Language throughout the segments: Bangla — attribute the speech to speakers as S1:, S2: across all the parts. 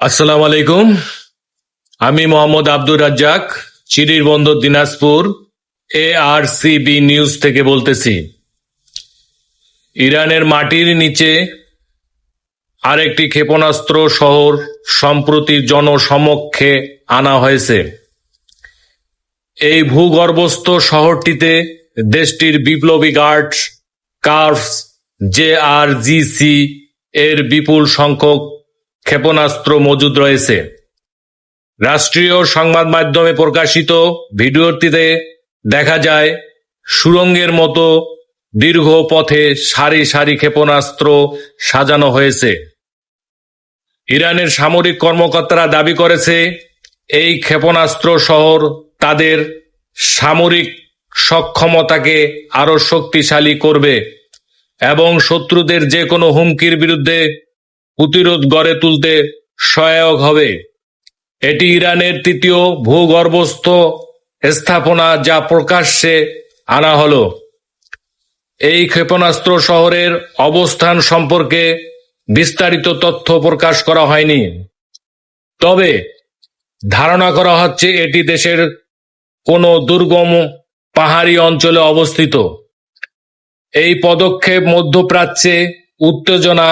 S1: আসসালামু আলাইকুম। আমি Mohammad Abdur Razzak Chirirbandar Dinajpur A R B news থেকে বলতেছি। ইরানের মাটির নিচে আরেকটি ক্ষেপণাস্ত্র শহর সম্প্রতি জনসমক্ষে আনা হয়েছে। এই ভূগর্ভস্থ শহরটিতে দেশটির বিপ্লবী গার্ড কার্ভস জে আর জিসি এর বিপুল সংখ্যক ক্ষেপণাস্ত্র মজুদ রয়েছে। রাষ্ট্রীয় সংবাদ মাধ্যমে প্রকাশিত ভিডিওটিতে দেখা যায়, সুরঙ্গের মতো দীর্ঘ পথে সারি সারি ক্ষেপণাস্ত্র সাজানো হয়েছে। ইরানের সামরিক কর্মকর্তারা দাবি করেছে, এই ক্ষেপণাস্ত্র শহর তাদের সামরিক সক্ষমতাকে আরও শক্তিশালী করবে এবং শত্রুদের যে কোনো হুমকির বিরুদ্ধে প্রতিরোধ গড়ে তুলতে সহায়ক হবে। এটি ইরানের তৃতীয় ভূগর্ভস্থ স্থাপনা যা প্রকাশ্যে আনা হলো। এই ক্ষেপণাস্ত্র শহরের অবস্থান সম্পর্কে বিস্তারিত তথ্য প্রকাশ করা হয়নি। তবে ধারণা করা হচ্ছে এটি দেশের কোনো দুর্গম পাহাড়ি অঞ্চলে অবস্থিত। এই পদক্ষেপ মধ্যপ্রাচ্যে উত্তেজনা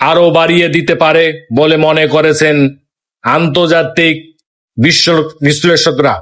S1: আরও বাড়িয়ে দিতে পারে বলে মনে করেছেন আন্তর্জাতিক বিশ্ব বিশ্লেষকরা।